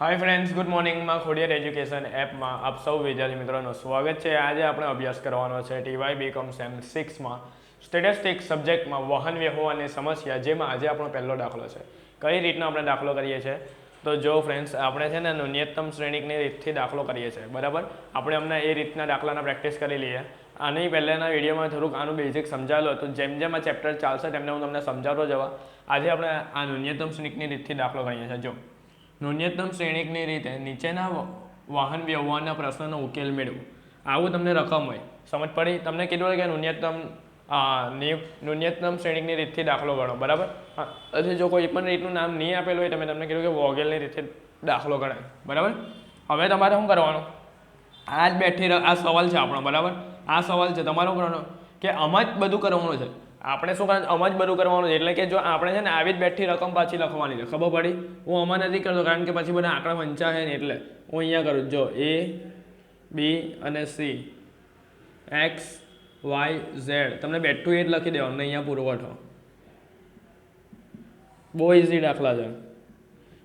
હાય friends good મોર્નિંગમાં Khodiyar education એપમાં આપ સૌ વિદ્યાર્થી મિત્રોનું સ્વાગત છે. આજે આપણે અભ્યાસ કરવાનો છે ટીવાય બીકોમ સેમ સિક્સમાં સ્ટેટિસ્ટિક્સ સબ્જેક્ટમાં વાહન વ્યવહારની સમસ્યા, જેમાં આજે આપણો પહેલો દાખલો છે. કઈ રીતનો આપણે દાખલો કરીએ છીએ? તો જો ફ્રેન્ડ્સ આપણે છે ને ન્યૂનતમ શ્રેણીકની રીતથી દાખલો કરીએ છીએ, બરાબર? આપણે અમને એ રીતના દાખલાના પ્રેક્ટિસ કરી લઈએ. આની પહેલાંના વિડીયોમાં થોડુંક આનું બેઝિક સમજાવેલું હતું જેમ જેમ આ ચેપ્ટર ચાલશે તેમને હું તમને સમજાવતો જવા. આજે આપણે આ ન્યૂનતમ શ્રેણીકની રીતથી દાખલો કરીએ છીએ. જો ન્યૂનતમ શ્રેણીકની રીતે નીચેના વાહન વ્યવહારના પ્રશ્નનો ઉકેલ મેળવો. આવું તમને રકમ હોય. સમજ પડી? તમને કીધું હોય કે ન્યૂનતમ ન્યૂનતમ શ્રેણીકની રીતથી દાખલો ગણો. બરાબર? હા. પછી જો કોઈ પણ રીતનું નામ નહીં આપેલું હોય તમે તમને કીધું કે વોગેલની રીતે દાખલો ગણાય. બરાબર? હવે તમારે શું કરવાનું? આ જ બેઠી આ સવાલ છે આપણો. બરાબર? આ સવાલ છે. તમારો કરવાનો કે આમાં જ બધું કરવાનું છે. આપણે શું કારણ આમાં જ બધું કરવાનું છે. એટલે કે જો આપણે છે ને આવી જ બેઠી રકમ પાછી લખવાની છે. ખબર પડી? હું આમાં નથી કરતો, કારણ કે પછી બધા આંકડા વંચા છે ને એટલે હું અહીંયા કરું. જો એ બી અને સી એક્સ વાય ઝેડ તમને બેઠું એ જ લખી દેવાનું અહીંયા પુરવઠો. બહુ ઇઝી દાખલા છે.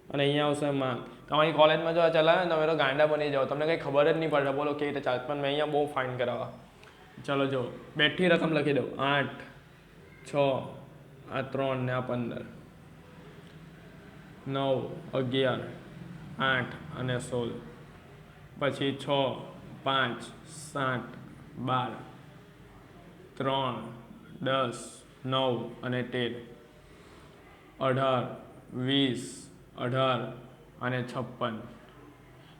અને અહીંયા આવશે માં તમારી કોલેજમાં જો આ ચલાવે તમે તો ગાંડા બની જાઓ. તમને કંઈ ખબર જ નહીં પડે. બોલો, કેવી રીતે ચાલ? પણ મેં અહીંયા બહુ ફાઇન કરાવવા. ચલો, જો, બેઠી રકમ લખી દઉં. આઠ. છ, આ ત્રણ ને આ પંદર. નવ, અગિયાર, આઠ અને સોળ. પછી છ, પાંચ, સાત, બાર, ત્રણ, દસ, નવ અને તેર. અઢાર, વીસ, અઢાર અને છપ્પન.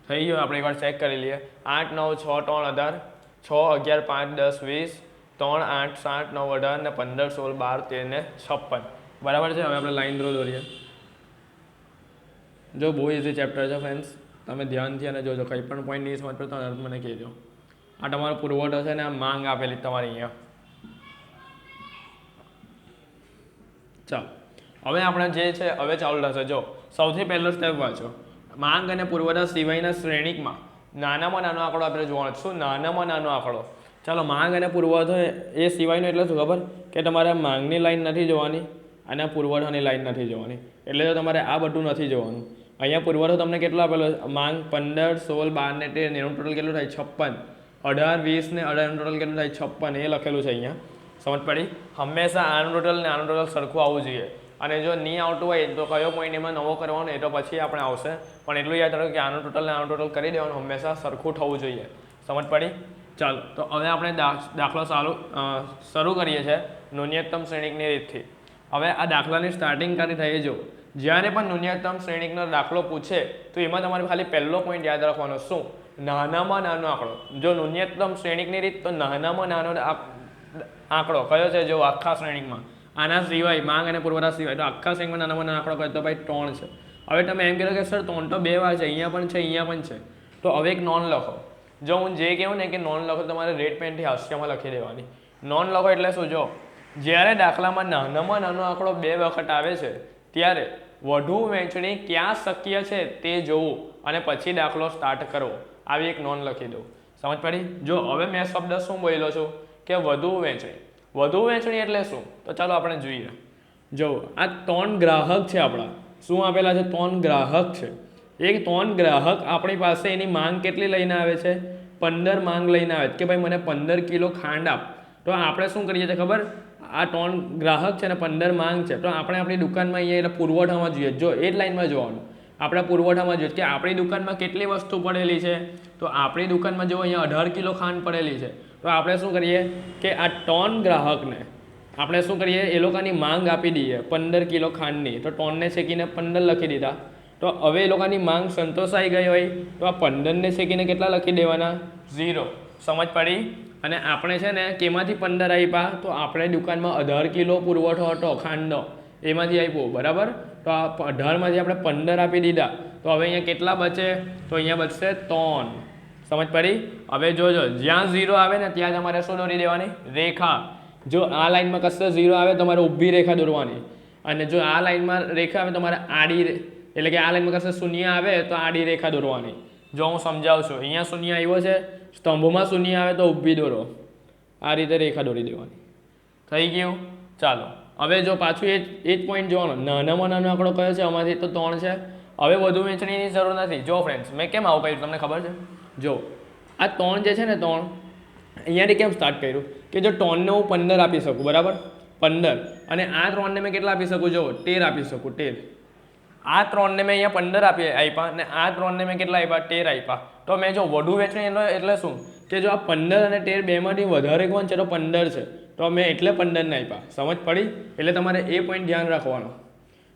થઈ ગયું? આપણે એકવાર ચેક કરી લઈએ. આઠ, નવ, છ, ત્રણ, અઢાર. છ, અગિયાર, પાંચ, દસ, વીસ. ત્રણ આઠ સાત નવ અઢાર ને પંદર સોળ બાર તેર ને છપ્પન. બરાબર છે? હવે આપણે લાઈન ડ્રો દોરીએ. જો બહુ ઇઝી ચેપ્ટર છે ફ્રેન્ડ્સ તમે ધ્યાનથી અને જોજો, કંઈ પણ પોઈન્ટ નહીં સમજ પડતો તમે મને કહેજો. આ તમારો પુરવઠો છે ને, આ માંગ આપેલી તમારી અહીંયા. ચાલો. હવે આપણે જે છે, હવે ચાલુ થશે. જો, સૌથી પહેલો સ્ટેપ વાંચો. માંગ અને પુરવઠા સિવાયના શ્રેણીકમાં નાનામાં નાનો આંકડો આપણે જોવાનો. શું? નાનામાં નાનો આંકડો. ચાલો, માંગ અને પુરવઠો એ સિવાયનો એટલે શું ખબર? કે તમારે માંગની લાઈન નથી જોવાની અને પુરવઠોની લાઈન નથી જોવાની. એટલે તો તમારે આ બધું નથી જોવાનું. અહીંયા પુરવઠો તમને કેટલો આપેલો માંગ પંદર, સોળ, બાર ને તેર, એનું ટોટલ કેટલું થાય? છપ્પન. અઢાર, વીસ ને અઢારનું ટોટલ કેટલું થાય? છપ્પન. એ લખેલું છે અહીંયા. સમજ પડી? હંમેશા આનું ટોટલ ને આનું ટોટલ સરખું આવવું જોઈએ. અને જો નહીં આવતું હોય, તો કયો પોઈન્ટ એમાં નવો કરવાનો, એ તો પછી આપણે આવશે. પણ એટલું યાદ રાખો કે આનું ટોટલ ને આનું ટોટલ કરી દેવાનું હંમેશા સરખું થવું જોઈએ. સમજ પડી? ચાલો, તો હવે આપણે દાખલો ચાલુ શરૂ કરીએ છીએ ન્યૂનતમ શ્રેણીકની રીતથી. હવે આ દાખલાની સ્ટાર્ટિંગ કરી થઈ જો. જ્યારે પણ ન્યૂનતમ શ્રેણીકનો દાખલો પૂછે, તો એમાં તમારે ખાલી પહેલો પોઈન્ટ યાદ રાખવાનો. શું? નાનામાં નાનો આંકડો. જો ન્યૂનતમ શ્રેણીકની રીત, તો નાનામાં નાનો આંકડો કયો છે? જો આખા શ્રેણીકમાં. આના સિવાય, માંગ અને પુરવઠા સિવાય. તો આખા શ્રેણીમાં નાનામાં નાનો આંકડો કહે તો ભાઈ ત્રણ છે. હવે તમે એમ કહેલો કે, સર, ત્રણ તો બે વાર છે, અહીંયા પણ છે, અહીંયા પણ છે. તો હવે એક નોન લખો. જો હું જે કહું ને કે નોન લખો તમારે રેડ પેનથી હાસ્યમાં લખી દેવાની. નોન લખો એટલે શું? જો, જ્યારે દાખલામાં નાનામાં નાનો આંકડો બે વખત આવે છે, ત્યારે વધુ વહેંચણી ક્યાં શક્ય છે તે જોવું અને પછી દાખલો સ્ટાર્ટ કરવો. આવી એક નોન લખી દઉં. સમજ પડી? જો, હવે મેં શબ્દ શું બોલ્યો છું? કે વધુ વહેંચણી. વધુ વહેંચણી એટલે શું? તો ચાલો આપણે જોઈએ. જો, આ ત્રણ ગ્રાહક છે આપણા. શું આપેલા છે? ત્રણ ગ્રાહક છે. એક ત્રણ ગ્રાહક આપણી પાસે એની માંગ કેટલી લઈને આવે છે? પંદર માંગ લઈને આવે કે ભાઈ મને પંદર કિલો ખાંડ આપ. તો આપણે શું કરીએ છીએ ખબર? આ ત્રણ ગ્રાહક છે ને પંદર માંગ છે. તો આપણે આપણી દુકાનમાં અહીંયા એટલે પુરવઠામાં જોઈએ. જો, એ જ લાઇનમાં જોવાનું. આપણા પુરવઠામાં જોઈએ. કે આપણી દુકાનમાં કેટલી વસ્તુ પડેલી છે? તો આપણી દુકાનમાં જો અહીંયા અઢાર કિલો ખાંડ પડેલી છે. તો આપણે શું કરીએ? કે આ ત્રણ ગ્રાહકને આપણે શું કરીએ? એ લોકોની માંગ આપી દઈએ પંદર કિલો ખાંડની. તો ટોનને શેકીને પંદર લખી દીધા. તો હવે એ લોકોની માંગ સંતોષાઈ ગઈ હોય તો આ પંદરને શેકીને કેટલા લખી દેવાના? ઝીરો. સમજ પડી? અને આપણે છે ને કેમાંથી પંદર આપ્યા તો આપણે દુકાનમાં અઢાર કિલો પુરવઠો હતો, ખાંડનો. એમાંથી આપ્યો બરાબર? તો આ અઢારમાંથી આપણે પંદર આપી દીધા. તો હવે અહીંયા કેટલા બચે? તો અહીંયા બચશે ત્રણ. સમજ પડી? હવે જોજો, જ્યાં ઝીરો આવે ને ત્યાં તમારે શું દોરી દેવાની? રેખા. જો આ લાઈનમાં કશે ઝીરો આવે તમારે ઊભી રેખા દોરવાની. અને જો આ લાઈનમાં રેખા આવે તમારે આડી એટલે કે આ લાઈનમાં કરશે શૂન્ય આવે તો આડી રેખા દોરવાની. જો હું સમજાવું છું, અહીંયા શૂન્ય આવ્યો છે, સ્તંભમાં શૂન્ય આવે તો ઊભી દોરો. આ રીતે રેખા દોરી દેવાની. થઈ ગયું? ચાલો. હવે જો પાછું એ એ જ પોઈન્ટ જોવાનો. નાનામાં નાનો આંકડો કયો છે? આમાંથી તો ત્રણ છે. હવે વધુ વેચણીની જરૂર નથી. જો ફ્રેન્ડ્સ મેં કેમ આવું કર્યું? તમને ખબર છે? જો, આ ત્રણ જે છે ને ત્રણ, અહીંયાથી કેમ સ્ટાર્ટ કર્યું? કે જો ત્રણને હું પંદર આપી શકું, બરાબર? પંદર. અને આ ત્રણને મેં કેટલા આપી શકું? જો, તેર આપી શકું, તેર. આ ત્રણને મેં અહીંયા પંદર આપી આપ્યા અને આ ત્રણને મેં કેટલા આપ્યા? તેર આપ્યા. તો મેં જો વધુ વેચણી એનો એટલે શું? કે જો આ પંદર અને તેર બેમાંથી વધારે કોણ છે? તો પંદર છે. તો મેં એટલે પંદરને આપ્યા. સમજ પડી? એટલે તમારે એ પોઈન્ટ ધ્યાન રાખવાનો.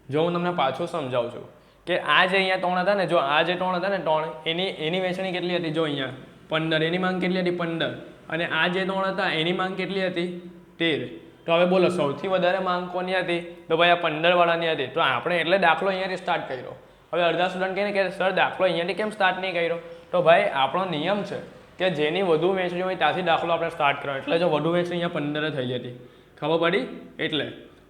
જો હું તમને પાછો સમજાવું છું કે આ જે અહીંયા ત્રણ હતા ને, જો આ જે ત્રણ હતા ને, ત્રણ, એની એની વેચણી કેટલી હતી? જો અહીંયા પંદર. એની માંગ કેટલી હતી? પંદર. અને આ જે ત્રણ હતા, એની માંગ કેટલી હતી? તેર. તો હવે બોલો, સૌથી વધારે માંગ કોની હતી? તો ભાઈ આ પંદરવાળાની હતી. તો આપણે એટલે દાખલો અહીંયાથી સ્ટાર્ટ કર્યો. હવે અડધા સ્ટુડન્ટ કહીને કે સર દાખલો અહીંયાથી કેમ સ્ટાર્ટ નહીં કર્યો? તો ભાઈ, આપણો નિયમ છે કે જેની વધુ વેચણી હોય ત્યાંથી દાખલો આપણે સ્ટાર્ટ કરો એટલે જો વધુ વેચણી અહીંયા પંદર થઈ જતી. ખબર પડી? એટલે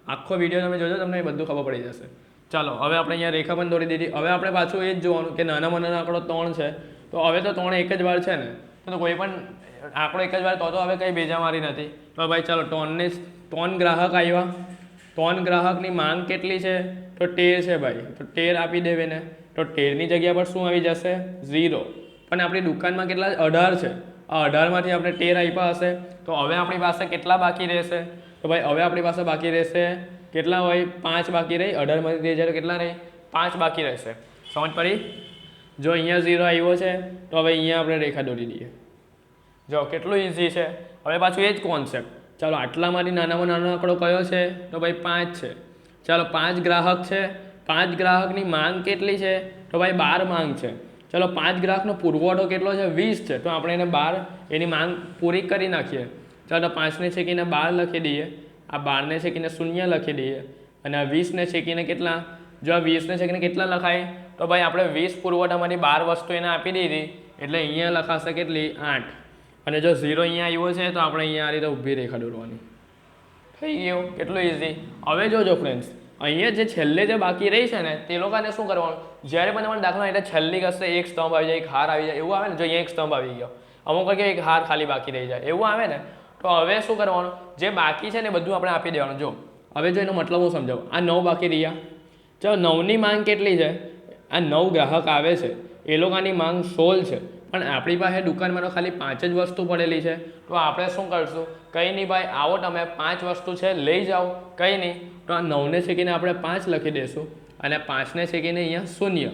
આખો વીડિયો તમે જોજો, તમને એ બધું ખબર પડી જશે. ચાલો, હવે આપણે અહીંયા રેખા પણ દોરી દીધી. હવે આપણે પાછું એ જ જોવાનું કે નાનામાં નાના આંકડો ત્રણ છે. તો હવે તો ત્રણ એક જ વાર છે ને. તો કોઈ પણ આંકડો એક જ વાર, તો તો હવે કંઈ બેજા મારી નથી. તો ભાઈ ચાલો, ત્રણને ત્રણ ગ્રાહક આવ્યા ત્રણ ગ્રાહકની માંગ કેટલી છે? તો તેર છે ભાઈ. તો તેર આપી દેવે ને તો તેરની જગ્યા પર શું આવી જશે? ઝીરો. પણ આપણી દુકાનમાં કેટલા? અઢાર છે. આ અઢારમાંથી આપણે તેર આપ્યા હશે. તો હવે આપણી પાસે કેટલા બાકી રહેશે? તો ભાઈ, હવે આપણી પાસે બાકી રહેશે કેટલા હોય? પાંચ બાકી રહી. અઢારમાંથી તેર જાય કેટલા રહી? પાંચ બાકી રહેશે. સમજ પડી? જો અહીંયા ઝીરો આવ્યો છે, તો હવે અહીંયા આપણે રેખા દોરી દઈએ. જો, કેટલું ઇઝી છે? હવે પાછું એ જ કોન્સેપ્ટ ચાલો આટલામાંથી નાનામાં નાનો આંકડો કયો છે? તો ભાઈ પાંચ છે. ચાલો પાંચ ગ્રાહક છે. પાંચ ગ્રાહકની માંગ કેટલી છે? તો ભાઈ બાર માંગ છે. ચાલો પાંચ ગ્રાહકનો પુરવઠો કેટલો છે? વીસ છે. તો આપણે એને બાર, એની માંગ પૂરી કરી નાખીએ. ચાલો પાંચને છેકીને બાર લખી દઈએ. આ બારને છેકીને શૂન્ય લખી દઈએ. અને આ વીસને છેકીને કેટલા? જો આ વીસને છેકીને કેટલા લખાય? તો ભાઈ આપણે વીસ પુરવઠામાંથી બાર વસ્તુ એને આપી દીધી. એટલે અહીંયા લખાશે કેટલી? આઠ. અને જો ઝીરો અહીંયા આવ્યો છે તો આપણે અહીંયા આ રીતે ઊભી રેખા દોરવાની. થઈ ગયું, કેટલું ઇઝી હવે જોજો ફ્રેન્ડ્સ અહીંયા જે છેલ્લે જે બાકી રહી છે ને, તે લોકોને શું કરવાનું? જ્યારે પણ તમારે દાખલા એટલે છેલ્લી કશે એક સ્તંભ આવી જાય, એક હાર આવી જાય, એવું આવે ને, જો અહીંયા એક સ્તંભ આવી ગયો. અમુક વાર એક હાર ખાલી બાકી રહી જાય, એવું આવે ને, તો હવે શું કરવાનું? જે બાકી છે ને બધું આપણે આપી દેવાનું. જો, હવે જો એનો મતલબ હું સમજાવું. આ નવ બાકી રહ્યા. ચાલો, નવની માંગ કેટલી છે? આ નવ ગ્રાહક આવે છે. એ લોકોની માંગ સોળ છે. પણ આપણી પાસે દુકાનમાં તો ખાલી પાંચ જ વસ્તુ પડેલી છે. તો આપણે શું કરશું? કંઈ નહીં ભાઈ, આવો તમે, પાંચ વસ્તુ છે, લઈ જાઓ. કંઈ નહીં. તો આ નવને છેકીને આપણે પાંચ લખી દઈશું અને પાંચને છેકીને અહીંયા શૂન્ય.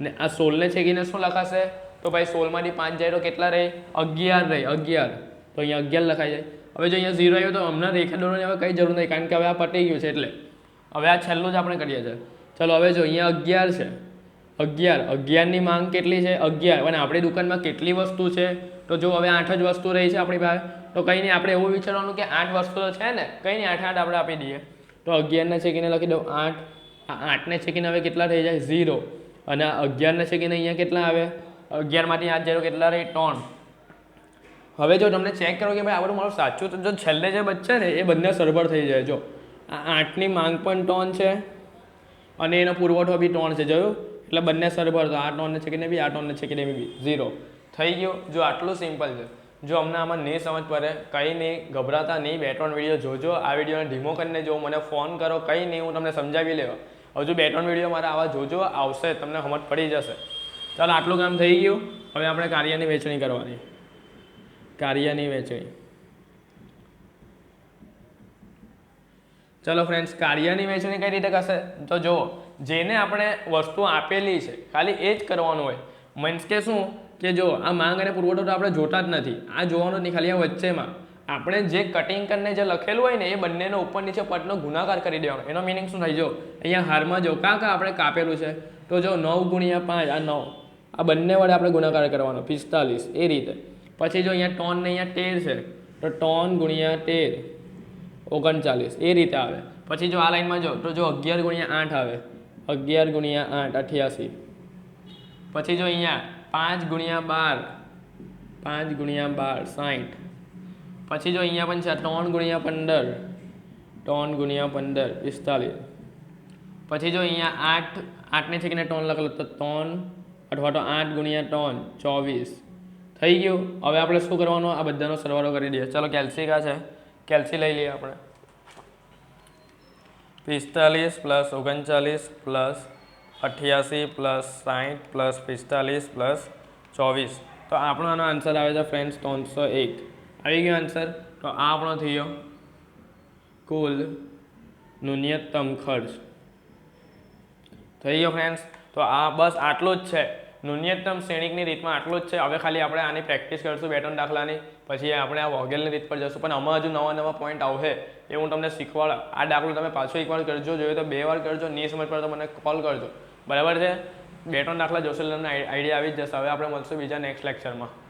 ને આ સોળને છેકીને શું લખાશે? તો ભાઈ સોળમાંથી પાંચ જાય તો કેટલા રહે? અગિયાર રહે, અગિયાર. તો અહીંયા અગિયાર લખાઈ જાય. હવે જો અહીંયા ઝીરો આવ્યો તો હમણાં રેખા દોરવાની હવે કંઈ જરૂર નહીં, કારણ કે હવે આ પટી ગયું છે એટલે. હવે આ છેલ્લું જ આપણે કરીએ છીએ. ચલો, હવે જો અહીંયા અગિયાર છે. અગિયાર. અગિયારની માંગ કેટલી છે? અગિયાર. અને આપણી દુકાનમાં કેટલી વસ્તુ છે? તો જો હવે આઠ જ વસ્તુ રહી છે આપણી પાસે, તો કંઈ નહીં, આપણે એવું વિચારવાનું કે આઠ વસ્તુ તો છે ને, કંઈ નહીં, આઠ આઠ આપણે આપી દઈએ. તો અગિયારને છેકીને લખી દઉં આઠ. આ આઠને છેકીને હવે કેટલા થઈ જાય? ઝીરો. અને અગિયારને છેકીને અહીંયા કેટલા આવે? અગિયારમાંથી આઠ ઝીરો કેટલા રહે? ત્રણ. હવે જો તમને ચેક કરો કે ભાઈ આ બધું મારું સાચું તો જો છેલ્લે જે બચશે ને, એ બંને સરભર થઈ જાય. જો, આ આઠની માંગ પણ ટોન છે, અને એનો પુરવઠો બી ટોન છે. જોયું? એટલે બંને સરભર તો આ ટોનને છેકીને બી આ ટોનને છેકીને બી ઝીરો થઈ ગયું. જો આટલું સિમ્પલ છે. જો અમને આમાં નહીં સમજ પડે, કંઈ નહીં, ગભરાતા નહીં, બે ત્રણ વીડિયો જોજો. આ વિડીયોને ધીમો કરીને જો મને ફોન કરો, કંઈ નહીં, હું તમને સમજાવી લેવા. હજુ બે ત્રણ વીડિયો મારા આવા જોજો, આવશે, તમને સમજ પડી જશે. ચાલો, આટલું કામ થઈ ગયું. હવે આપણે કાર્યની વેચણી કરવાની. કાર્યની વેચણી ચલો ફ્રેન્ડ્સ કાર્યની વહેંચણી કઈ રીતે કરશે? તો જુઓ, જેને આપણે વસ્તુ આપેલી છે, ખાલી એ જ કરવાનું હોય. મીન્સ કે શું? કે જો આ માંગ અને પુરવઠો તો આપણે જોતા જ નથી. આ જોવાનું નહીં, ખાલી આ વચ્ચેમાં. આપણે જે કટિંગ કરીને જે લખેલું હોય ને, એ બંનેનો ઉપર નીચે પટનો ગુણાકાર કરી દેવાનો. એનો મિનિંગ શું થાય? જો અહીંયા હારમાં જો કાં આપણે કાપેલું છે? તો જો નવ ગુણ્યા પાંચ, આ નવ. આ બંને વડે આપણે ગુણાકાર કરવાનો, પિસ્તાલીસ, એ રીતે. પછી જો અહીંયા ટોન ને અહીંયા તેર છે, તો ટોન ગુણ્યા તેર. ઓગણચાલીસ. એ રીતે આવે. પછી જો આ લાઈનમાં જો, તો જો અગિયાર ગુણ્યા આઠ આવે. અગિયાર ગુણ્યા આઠ, અઠ્યાસી. પછી જો અહીંયા પાંચ ગુણ્યા બાર, પાંચ ગુણ્યા બાર સાઠ પછી જો અહીંયા પણ છે ત્રણ ગુણ્યા પંદર, ત્રણ ગુણ્યા પંદર, પિસ્તાલીસ. પછી જો અહીંયા આઠ, આઠને છેકીને ત્રણ લખેલું, તો ત્રણ અથવા તો આઠ ગુણ્યા ત્રણ, ચોવીસ. થઈ ગયું? હવે આપણે શું કરવાનું? આ બધાનો સરવાળો કરી દઈએ. ચલો કેલ્સિકા છે. કેલ્સી લઈ લઈએ આપણે. પિસ્તાલીસ પ્લસ ઓગણચાલીસ પ્લસ અઠ્યાસી પ્લસ સાઠ પ્લસ પિસ્તાલીસ પ્લસ ચોવીસ. તો આપણો આનો આન્સર આવે છે ફ્રેન્ડ્સ ત્રણસો એક. આવી ગયો આન્સર? તો આ આપણો થયો કુલ ન્યૂનતમ ખર્ચ. થઈ ગયો ફ્રેન્ડ્સ? તો આ બસ આટલું જ છે. ન્યૂનતમ શ્રેણિકની રીતમાં આટલું જ છે. હવે ખાલી આપણે આની પ્રેક્ટિસ કરીશું બે ત્રણ દાખલાની. પછી આપણે આ વોગેલની રીત પર જશું. પણ આમાં હજુ નવા નવા પોઈન્ટ આવશે. એ હું તમને શીખવાડ, આ દાખલો તમે પાછો એકવાર કરજો. જોઈએ તો બે વાર કરજો. નહીં સમજ પડે તો મને કોલ કરજો. બરાબર છે? બે ત્રણ દાખલા જોશો તમને આઈડિયા આવી જ જશે. હવે આપણે મળશું બીજા નેક્સ્ટ લેક્ચરમાં